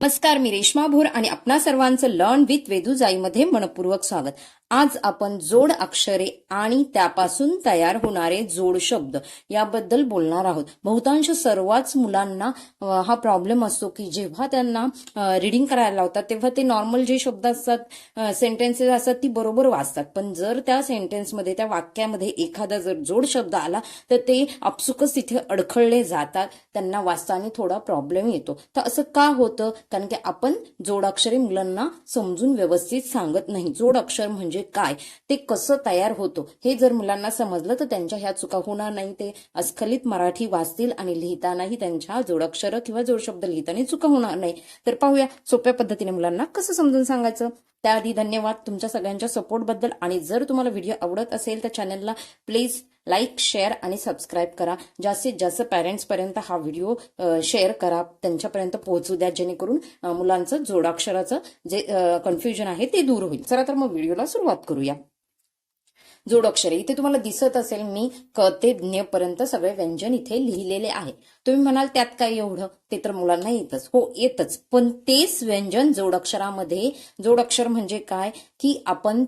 नमस्कार मी रेश्मा भोर आणि आपणा सर्वांचं लर्न विथ वेदुजाईमध्ये मनपूर्वक स्वागत. आज आपण जोड अक्षरे आणि त्यापासून तयार होणारे जोड शब्द याबद्दल बोलणार आहोत. बहुतांश सर्वच मुलांना हा प्रॉब्लेम असतो की जेव्हा त्यांना रिडिंग करायला लावतात तेव्हा ते नॉर्मल जे शब्द असतात सेंटेन्सेस असतात ती बरोबर वाचतात. पण जर त्या सेंटेन्समध्ये त्या वाक्यामध्ये एखादा जर जोड शब्द आला तर ते आपसुकच तिथे अडखळले जातात त्यांना वाचताना थोडा प्रॉब्लेम येतो. तर असं का होतं? कारण की आपण जोडाक्षरे मुलांना समजून व्यवस्थित सांगत नाही. जोडाक्षर म्हणजे काय? ते कसं तयार होतं? हे जर मुलांना समजलं तर त्यांच्या ह्या चुका होणार नाही ते. अस्खलित मराठी वाचतील आणि लिहितानाही त्यांच्या जोडाक्षर किंवा जोडशब्द लिहिताना चुका होणार नाही. तर पाहूया सोप्या पद्धतीने मुलांना कसं समजून सांगायचं. त्याआधी धन्यवाद तुमच्या सगळ्यांच्या सपोर्टबद्दल आणि जर तुम्हाला व्हिडिओ आवडत असेल तर चॅनलला प्लीज लाईक शेअर आणि सबस्क्राईब करा. जास्तीत जास्त पॅरेंट्सपर्यंत हा व्हिडिओ शेअर करा. त्यांच्यापर्यंत पोहोचू द्या. जेणेकरून मुलांचं जोडाक्षराचं जे कन्फ्युजन आहे ते दूर होईल. चला तर मग व्हिडिओला सुरुवात करूया. जोडाक्षरे. इथे तुम्हाला दिसत असेल मी क ते ज्ञपर्यंत सगळे व्यंजन इथे लिहिलेले आहे. तुम्ही म्हणाल त्यात काय एवढं? ते तर मुलांना येतच. हो येतच. पण तेच व्यंजन जोडाक्षरामध्ये जोडाक्षर म्हणजे काय? की आपण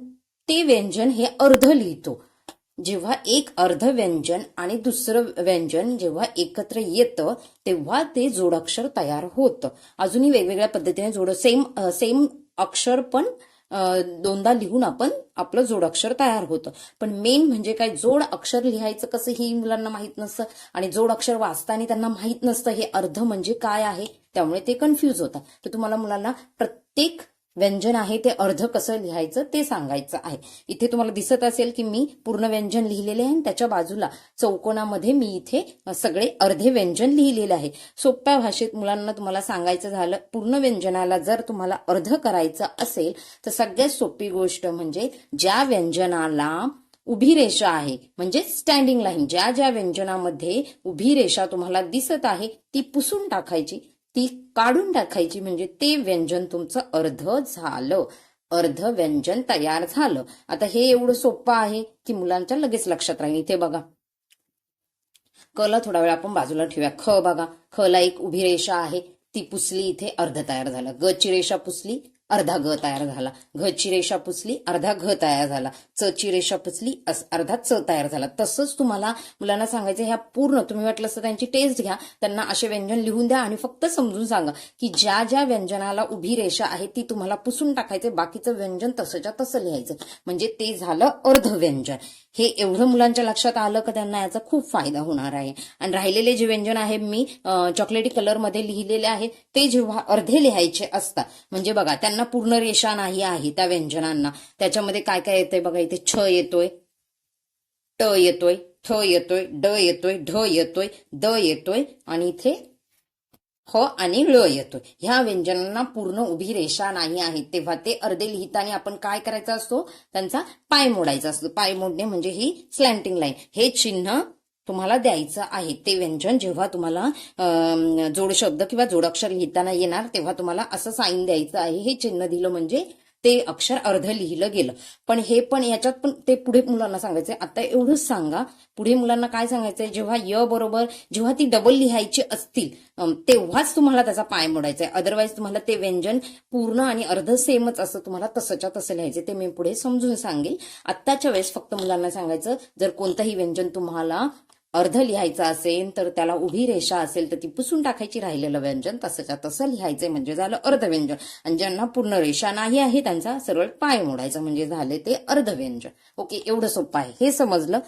ते व्यंजन हे अर्ध लिहितो. जेव्हा एक अर्ध व्यंजन आणि दुसरं व्यंजन जेव्हा एकत्र येतं तेव्हा ते जोडाक्षर तयार होतं. अजूनही वेगवेगळ्या पद्धतीने जोड सेम सेम अक्षर पण दोनदा लिहून आपण आपलं जोडाक्षर तयार होतं. पण मेन म्हणजे काय जोड अक्षर लिहायचं कसं हे मुलांना माहीत नसतं आणि जोड अक्षर वाचताना त्यांना माहीत नसतं हे अर्ध म्हणजे काय आहे त्यामुळे ते कन्फ्यूज होतात. तर तुम्हाला मुलांना प्रत्येक व्यंजन आहे ते अर्ध कसं लिहायचं ते सांगायचं आहे. इथे तुम्हाला दिसत असेल की मी पूर्ण व्यंजन लिहिलेले आहे आणि त्याच्या बाजूला चौकोनामध्ये मी इथे सगळे अर्धे व्यंजन लिहिलेले आहे. सोप्या भाषेत मुलांना तुम्हाला सांगायचं झालं पूर्ण व्यंजनाला जर तुम्हाला अर्ध करायचं असेल तर सगळ्यात सोपी गोष्ट म्हणजे ज्या व्यंजनाला उभी रेषा आहे म्हणजे स्टँडिंग लाईन ज्या ज्या व्यंजनामध्ये उभी रेषा तुम्हाला दिसत आहे ती पुसून टाकायची. ती काढून टाकायची. म्हणजे ते व्यंजन तुमचं अर्ध झालं. अर्ध व्यंजन तयार झालं. आता हे एवढं सोपं आहे की मुलांच्या लगेच लक्षात राहील. इथे बघा. कला थोडा वेळ आपण बाजूला ठेवूया. ख बघा. ख ला एक उभी रेषा आहे. ती पुसली इथे अर्ध तयार झालं. ग ची रेषा पुसली. अर्धा घ तयार झाला. घ ची रेषा पुसली अर्धा घ तयार झाला. च ची रेषा पुसली अर्धा च तयार झाला. तसंच तुम्हाला मुलांना सांगायचं ह्या पूर्ण तुम्ही वाटलं असं त्यांची टेस्ट घ्या. त्यांना असे व्यंजन लिहून द्या आणि फक्त समजून सांगा की ज्या ज्या व्यंजनाला उभी रेषा आहे ती तुम्हाला पुसून टाकायचे बाकीचं व्यंजन तसंच्या तसं लिहायचं. म्हणजे ते झालं अर्ध व्यंजन हे एवढं मुलांच्या लक्षात आलं का त्यांना याचा खूप फायदा होणार आहे. आणि राहिलेले जे व्यंजन आहे मी चॉकलेटी कलरमध्ये लिहिलेले आहे ते जेव्हा अर्धे लिहायचे असतात. म्हणजे बघा त्यांना पूर्ण रेषा नाही आहे त्या व्यंजनांना. त्याच्यामध्ये काय काय येतंय बघा इथे छ येतोय. ट येतोय थ येतोय ड येतोय ढ येतोय द येतोय आणि इथे ह आणि ळ येतोय. ह्या व्यंजनांना पूर्ण उभी रेषा नाही आहे. तेव्हा ते अर्धे लिहिताना आपण काय करायचा असतो? त्यांचा पाय मोडायचा असतो. पाय मोडणे म्हणजे ही स्लॅन्टिंग लाईन हे चिन्ह तुम्हाला द्यायचं आहे. ते व्यंजन जेव्हा तुम्हाला जोडशब्द जोड शब्द किंवा जोडाक्षर लिहिताना येणार तेव्हा तुम्हाला असं साईन द्यायचं आहे. हे चिन्ह दिलं म्हणजे ते अक्षर अर्ध लिहिलं गेलं. पण हे पण याच्यात पण ते पुढे मुलांना सांगायचंय. आता एवढंच सांगा. पुढे मुलांना काय सांगायचंय? जेव्हा य बरोबर जेव्हा ती डबल लिहायची असतील तेव्हाच तुम्हाला त्याचा पाय मोडायचा आहे अदरवाईज तुम्हाला ते व्यंजन पूर्ण आणि अर्ध सेमच असं तुम्हाला तसंच्या तसं लिहायचं ते मी पुढे समजून सांगेल. आत्ताच्या वेळेस फक्त मुलांना सांगायचं जर कोणतंही व्यंजन तुम्हाला अर्ध लिहायचं असेल तर त्याला उभी रेषा असेल तर ती पुसून टाकायची राहिलेलं व्यंजन. तसंच्या तसं लिहायचंय म्हणजे झालं अर्ध व्यंजन आणि ज्यांना पूर्ण रेषा नाही आहे त्यांचा सरळ पाय मोडायचा म्हणजे झाले ते अर्ध व्यंजन ओके एवढं सोपं आहे. हे समजलं?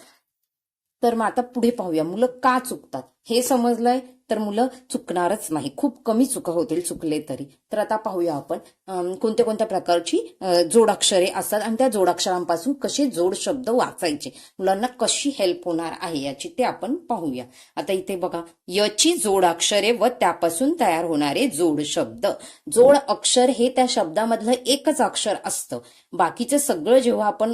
तर मग आता पुढे पाहूया. मुलं का चुकतात? हे समजलंय? तर मुलं चुकणारच नाही. खूप कमी चुका होतील चुकले तरी. तर आता पाहूया आपण कोणत्या कोणत्या प्रकारची जोडाक्षरे असतात आणि त्या जोडाक्षरांपासून कसे जोड शब्द वाचायचे. मुलांना कशी हेल्प होणार आहे याची ते आपण पाहूया. आता इथे बघा यची जोडाक्षरे व त्यापासून तयार होणारे जोड शब्द. जोड अक्षर हे त्या शब्दामधलं एकच अक्षर असतं. बाकीचं सगळं जेव्हा आपण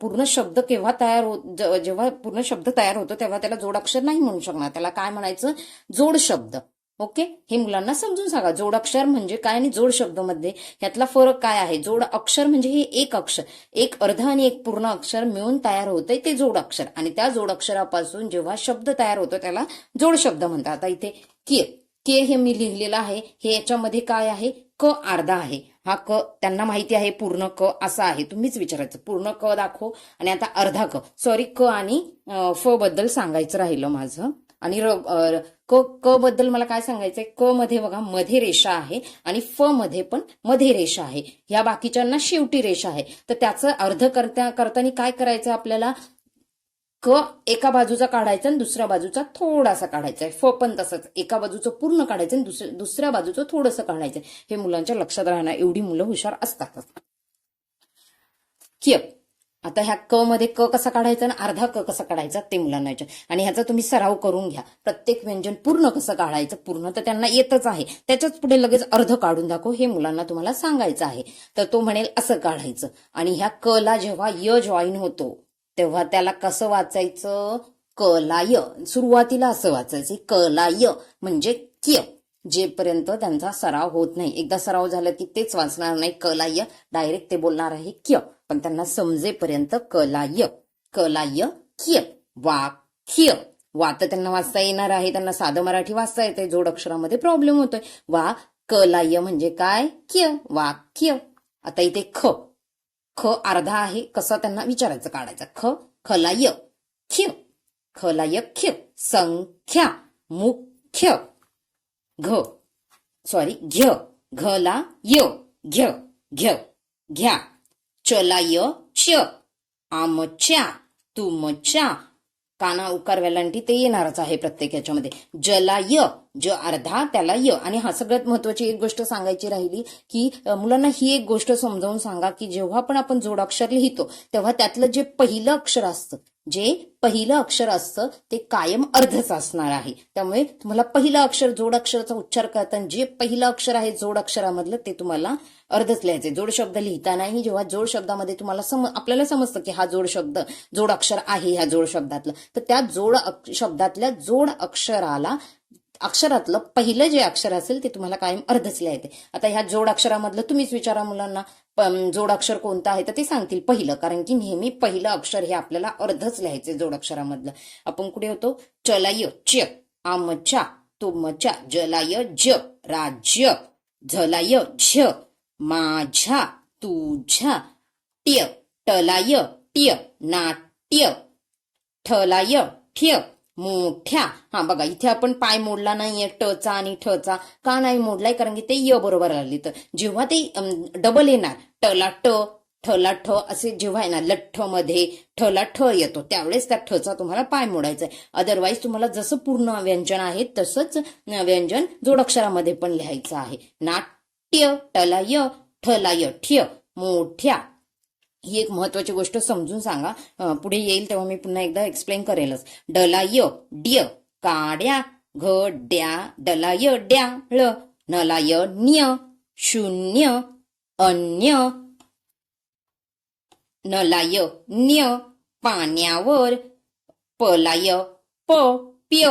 पूर्ण शब्द केव्हा तयार होत जेव्हा पूर्ण शब्द तयार होतो तेव्हा त्याला जोडाक्षर नाही म्हणू शकणार. त्याला काय म्हणायचं? जोड शब्द. ओके? हे मुलांना समजून सांगा. जोडाक्षर म्हणजे काय आणि जोड शब्दमध्ये ह्यातला फरक काय आहे? जोड अक्षर म्हणजे हे एक अक्षर. एक अर्ध आणि एक पूर्ण अक्षर मिळून तयार होतंय ते जोड अक्षर. आणि त्या जोड अक्षरापासून जेव्हा शब्द तयार होतो त्याला जोड शब्द म्हणतात. आता इथे के. के हे मी लिहिलेलं आहे. हे याच्यामध्ये काय आहे? क अर्धा आहे. हा क त्यांना माहिती आहे. पूर्ण क असा आहे. तुम्हीच विचारायचं. पूर्ण क दाखव. आणि आता अर्धा क. सॉरी क आणि फ बद्दल सांगायचं राहिलं माझं. आणि र क क बद्दल मला काय सांगायचंय? क मध्ये बघा मध्ये रेषा आहे आणि फ मध्ये पण मध्ये रेषा आहे. ह्या बाकीच्यांना शेवटी रेषा आहे. तर त्याचं अर्ध करता करताना काय करायचं आपल्याला? क एका बाजूचा काढायचा आणि दुसऱ्या बाजूचा थोडासा काढायचा आहे. फ पण तसंच. एका बाजूचं पूर्ण काढायचं आणि दुसऱ्या दुसऱ्या बाजूचं थोडंसं काढायचं हे मुलांच्या लक्षात राहणार. एवढी मुलं हुशार असतातच. किय? आता ह्या क मध्ये क कसा काढायचा आणि अर्धा क कसा काढायचा ते मुलांना विचार. आणि ह्याचा तुम्ही सराव करून घ्या. प्रत्येक व्यंजन पूर्ण कसं काढायचं पूर्ण तर त्यांना येतच आहे. त्याच्याच पुढे लगेच अर्ध काढून दाखव हे मुलांना तुम्हाला सांगायचं आहे. तर तो म्हणेल असं काढायचं. आणि ह्या क ला जेव्हा य जॉईन होतो तेव्हा त्याला कसं वाचायचं? क ला य. सुरुवातीला असं वाचायचं क ला य. म्हणजे क्य. जेपर्यंत त्यांचा सराव होत नाही. एकदा सराव झाला की तेच वाचणार नाही क ला य. डायरेक्ट ते बोलणार आहे क्य. पण त्यांना समजेपर्यंत कलाय कलाय य क्य वाक्य वा तर त्यांना वाचता येणार आहे त्यांना साधं मराठी वाचता येते जोड अक्षरामध्ये प्रॉब्लेम होतोय. वा कलाय म्हणजे काय? क्य वाक्य आता इथे ख ख अर्धा आहे कसं त्यांना विचारायचं काढायचं? ख खलाय य ख्य. खला ख्य. संख्या मुख्य. घ. सॉरी घ्य घला य घ्य घ्य. घ्या. चला य च आमच्या तुमच्या काना उकार वेलांटी ते येणारच आहे प्रत्येक याच्यामध्ये. जला य ज अर्धा त्याला य. आणि हा सगळ्यात महत्वाची एक गोष्ट सांगायची राहिली की मुलांना ही एक गोष्ट समजावून सांगा की जेव्हा पण आपण जोडाक्षर लिहितो तेव्हा त्यातलं जे पहिलं अक्षर असतं जे पहिलं अक्षर असतं ते कायम अर्धच असणार आहे. त्यामुळे तुम्हाला पहिलं अक्षर जोड अक्षराचा उच्चार करताना जे पहिलं अक्षर आहे जोड अक्षरामधलं ते तुम्हाला अर्धच लिहायचे जोड शब्द लिहितानाही जेव्हा जोड शब्दामध्ये तुम्हाला सम आपल्याला समजतं की हा जोड शब्द जोड अक्षर आहे ह्या जोड शब्दातलं. तर त्या जोड शब्दातल्या जोड अक्षराला अक्षरातलं पहिलं जे अक्षर असेल ते तुम्हाला कायम अर्धच लिहायचे आता ह्या जोड अक्षरामधलं तुम्हीच विचारा मुलांना. जोडाक्षर कोणतं आहे तर ते सांगतील पहिलं कारण की नेहमी पहिलं अक्षर हे आपल्याला अर्धच लिहायचे जोडाक्षरामधलं. आपण कुठे होतो? चलाय च आमच्या तुमच्या जलाय ज राज्य झलाय झ माझ्या तुझ्या ट्य टलाय ट्य नाट्य ठलाय ठ्य. मोठ्या. हा बघा इथे आपण पाय मोडला नाहीये टचा आणि ठचा का नाही मोडलाय? कारण की ते य बरोबर आले तर. जेव्हा ते डबल येणार टला ट ठला ठ असे जेव्हा येणार लठ्ठमध्ये ठला ठ येतो. त्यावेळेस त्या ठचा तुम्हाला पाय मोडायचा आहे अदरवाईज तुम्हाला जसं पूर्ण व्यंजन आहे तसंच व्यंजन जोडक्षरामध्ये पण लिहायचं आहे. नाट्य टलाय ठलाय ठ्य मोठ्या. ही एक महत्वाची गोष्ट समजून सांगा. पुढे येईल तेव्हा मी पुन्हा एकदा एक्सप्लेन करेलच. डलाय ड्य काड्या घ ड्या डलाय ड्या ळ नलाय न्य शून्य अन्य नलाय न्य पाण्यावर पलाय प प्य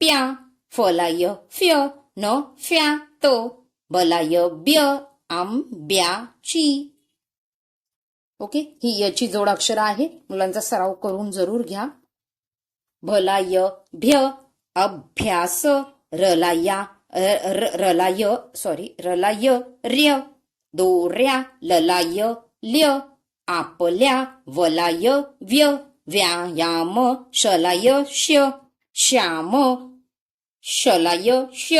प्या फलाय फ्य न फ्या त बलाय ब्य आंब्याची ओके? ही याची जोड अक्षर आहे मुलांचा सराव करून जरूर घ्या. भलाय भ्य अभ्यास रलाया र- रलाय सॉरी रलाय र्य दोऱ्या ललाय ल्य आपल्या वलाय व्य व्यायाम शलाय श श्याम शलाय श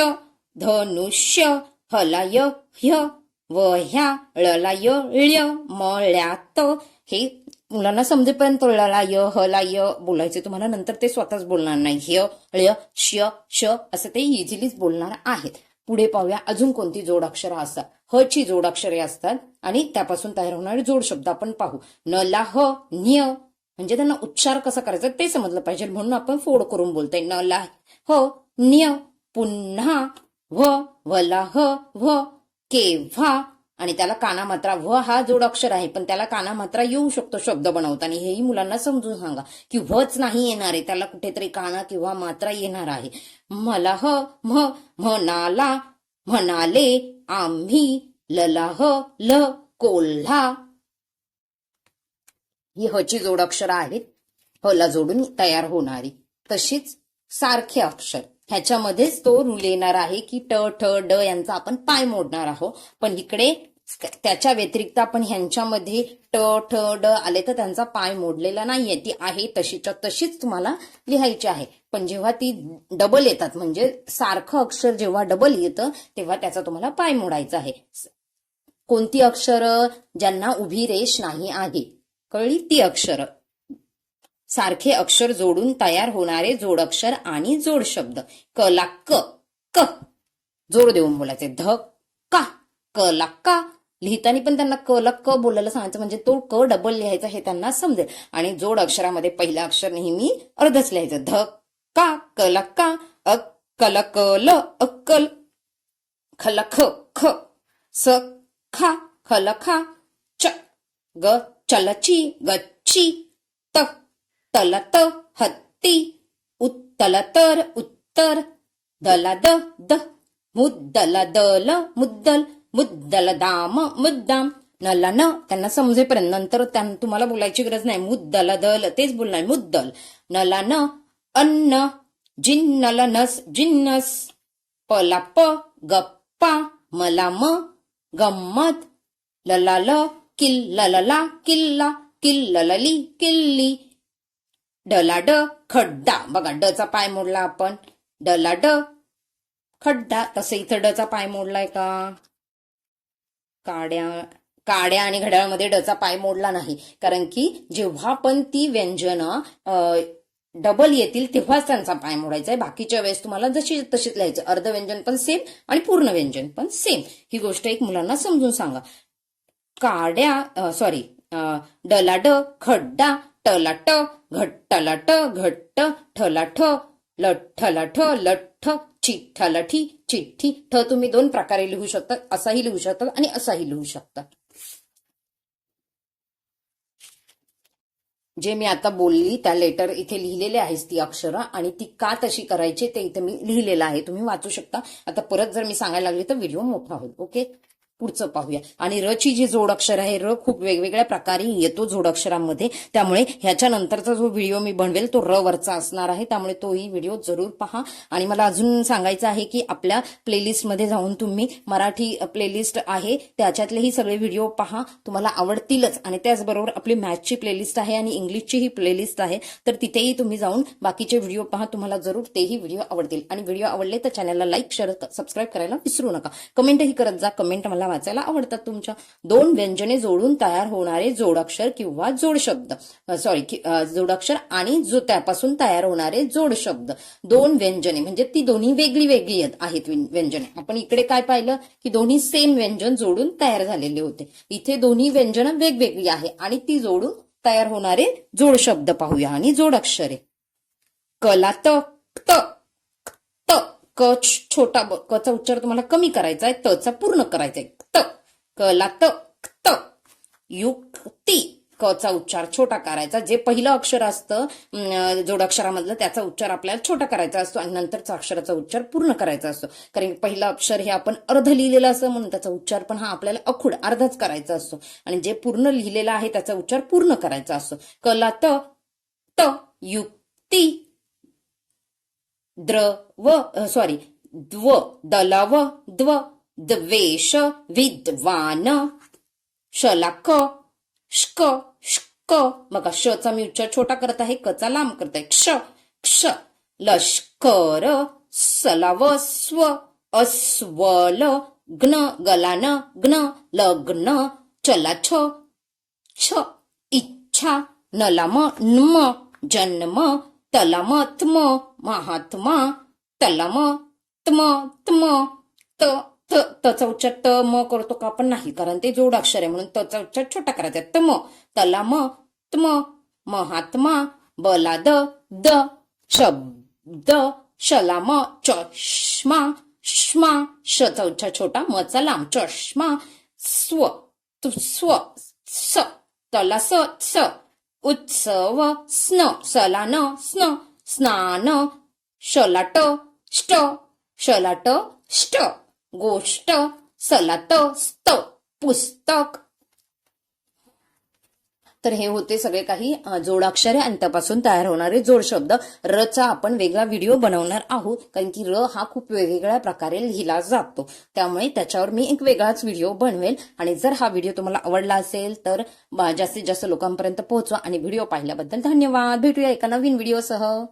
धनुष्य हलाय ह्य व वह्या ळलाय ळ्य मळ्यात हे मुलांना समजेपर्यंत ळलाय हलाय बोलायचे तुम्हाला नंतर ते स्वतःच बोलणार नाही ह्य ळ्य श श असं ते इझिलीच बोलणार आहेत पुढे पाहूया अजून कोणती जोडाक्षरं असतात ह ची जोडाक्षरे असतात आणि त्यापासून तयार होणारे जोड शब्द आपण पाहू न ला ह न्य म्हणजे त्यांना उच्चार कसा करायचा ते समजलं पाहिजे म्हणून आपण फोड करून बोलतोय न ला ह न्य पुन्हा व वला ह व केव्हा? आणि त्याला कानामात्रा व हा जोड अक्षर आहे पण त्याला कानामात्रा येऊ शकतो शब्द बनवताना. हेही मुलांना समजून सांगा की वच नाही येणार आहे त्याला कुठेतरी काना किंवा मात्रा येणार आहे. मला ह म्ह म्हणाला म्हणाले आम्ही ललाह ल कोल्हा. ही हची जोड अक्षर आहेत. हला जोडून तयार होणारी. तशीच सारखे अक्षर. ह्याच्यामध्येच तो रूल येणार आहे की ट ठ ड यांचा आपण पाय मोडणार आहोत. पण इकडे त्याच्या व्यतिरिक्त आपण ह्यांच्यामध्ये ट ठ ड आले तर त्यांचा पाय मोडलेला नाहीये. ती आहे तशीच्या तशीच तुम्हाला लिहायची आहे. पण जेव्हा ती डबल येतात म्हणजे सारखं अक्षर जेव्हा डबल येतं तेव्हा त्याचा तुम्हाला पाय मोडायचा आहे. कोणती अक्षरं ज्यांना उभी रेष नाही आहे? कळली ती अक्षरं. सारखे अक्षर जोडून तयार होणारे जोडअक्षर आणि जोड शब्द. क ला क क. जोड देऊन बोलायचे. ध का क ला का. लिहिताना पण त्यांना क ला क बोलायला सांगायचं म्हणजे तो क डबल लिहायचा हे त्यांना समजेल. आणि जोड अक्षरामध्ये पहिलं अक्षर नेहमी अर्धच लिहायचं. ध का क ला का अ क क ल अक्कल खल ख ख स खा खल खा च. ग चलची गच्ची तलत हत्ती. उत्तल तर उत्तर. दला द. द मुद्दल दल मुद्दल. मुद्दल दाम. मुद्दाम. नला न त्यांना समजेपर्यंत. नंतर त्यां- तुम्हाला बोलायची गरज नाही. मुद्दल दल तेच बोलणार मुद्दल. नला न अन्न. जिन्नल नस. जिन्नस. पला प गप्पा. मला म गंमत लला ल किल्लला किल्ला. किल्ललली. किल्ली. डला ड खड्डा. बघा डचा पाय मोडला आपण. डला ड खड्डा. तसं इथं डचा पाय मोडलाय का? काड्या काड्या आणि घड्याळमध्ये डचा पाय मोडला नाही. कारण की जेव्हा पण ती व्यंजनं डबल येतील तेव्हाच त्यांचा पाय मोडायचा आहे बाकीच्या वेळेस तुम्हाला जशी तशीच लिहायचं. अर्ध व्यंजन पण सेम आणि पूर्ण व्यंजन पण सेम ही गोष्ट एक मुलांना समजून सांगा. काड्या सॉरी डला ड खड्डा टला ट घट्टला ट घट्ट ठला ठ लठ्ठला ठ लठ्ठ चिठ्ठला ठी चिठ्ठी ठ तुम्ही दोन प्रकारे लिहू शकता असाही लिहू शकता आणि असाही लिहू शकता. जे मी आता बोलली त्या लेटर इथे लिहिलेले आहेस ती अक्षरं आणि ती का तशी करायची ते इथे मी लिहिलेलं आहे. तुम्ही वाचू शकता. आता परत जर मी सांगायला लागली तर व्हिडिओ मोठा होईल. ओके पुढचं पाहूया. आणि र ची जी जोडाक्षर आहे र खूप वेगवेगळ्या प्रकारे येतो जोडाक्षरांमध्ये त्यामुळे ह्याच्यानंतरचा जो व्हिडिओ मी बनवेल तो र वरचा असणार आहे. त्यामुळे तोही व्हिडिओ जरूर पहा. आणि मला अजून सांगायचं आहे की आपल्या प्लेलिस्टमध्ये जाऊन तुम्ही मराठी प्लेलिस्ट आहे त्याच्यातलेही सगळे व्हिडिओ पहा. तुम्हाला आवडतीलच. आणि त्याचबरोबर आपली मॅथची प्लेलिस्ट आहे आणि इंग्लिशची ही प्लेलिस्ट आहे. तर तिथेही तुम्ही जाऊन बाकीचे व्हिडिओ पहा. तुम्हाला जरूर तेही व्हिडिओ आवडतील. आणि व्हिडिओ आवडले तर चॅनलला लाईक शेअर सबस्क्राईब करायला विसरू नका. कमेंटही करत जा. कमेंट मला वाचायला आवडतात तुमच्या. दोन व्यंजने जोडून तयार होणारे जोडाक्षर किंवा जोडशब्द सॉरी जोडाक्षर आणि जो त्यापासून तयार होणारे जोडशब्द दोन व्यंजने म्हणजे ती दोन्ही वेगळी वेगळी आहेत- व्यंजने. आपण इकडे काय पाहिलं? की दोन्ही सेम व्यंजन जोडून तयार झालेले होते. इथे दोन्ही व्यंजन वेगवेगळी आहे आणि ती जोडून तयार होणारे जोडशब्द पाहूया आणि जोडाक्षरे. कला त त क छोटा ब कचा उच्चार तुम्हाला कमी करायचा आहे तचा पूर्ण करायचा आहे. त कला त त युक्ती. कचा उच्चार छोटा करायचा. जे पहिलं अक्षर असतं जोडाक्षरामधलं त्याचा उच्चार आपल्याला छोटा करायचा असतो आणि नंतरचा अक्षराचा उच्चार पूर्ण करायचा असतो. कारण की पहिलं अक्षर हे आपण अर्ध लिहिलेलं असं म्हणून त्याचा उच्चार पण हा आपल्याला अखुड अर्धाच करायचा असतो. आणि जे पूर्ण लिहिलेलं आहे त्याचा उच्चार पूर्ण करायचा असतो. कला त त युक्ती द्रव सॉरी द्व दलव द्व द्वेष विद्वान शलाक श्क श्क मग शचा मी उच्चार छोटा करत आहे. कचा लांब करत आहे. क्ष क्ष. लष्कर सलाव स्व अस्वल ग्न गलान ग्न लग्न चला छ छ इच्छा नलाम नम जन्म तलम त्म महात्मा तलम त्म त्म त त तचा उच्चार त म करतो का आपण नाही कारण ते जोडाक्षर आहे म्हणून तचा उच्चार छोटा करायचा आहे. तला म त्म महात्मा बला द द शब्द शलाम चष्मा श्मा शचा उच्चार छोटा मचा लांब चष्मा स्व स्व स तला स स उत्सव स्न सला न स्न स्नान शलाट ष्ट शलाट ष्ट गोष्ट सलात स्त पुस्तक. तर हे होते सगळे काही जोडाक्षरे. आणि तयार होणारे जोड शब्द. रचा आपण वेगळा व्हिडिओ बनवणार आहोत कारण की र हा खूप वेगवेगळ्या प्रकारे लिहिला जातो. त्यामुळे त्याच्यावर मी एक वेगळाच व्हिडिओ बनवेल. आणि जर हा व्हिडिओ तुम्हाला आवडला असेल तर जास्तीत जास्त लोकांपर्यंत पोहोचवा. आणि व्हिडिओ पाहिल्याबद्दल धन्यवाद. भेटूया एका नवीन व्हिडिओसह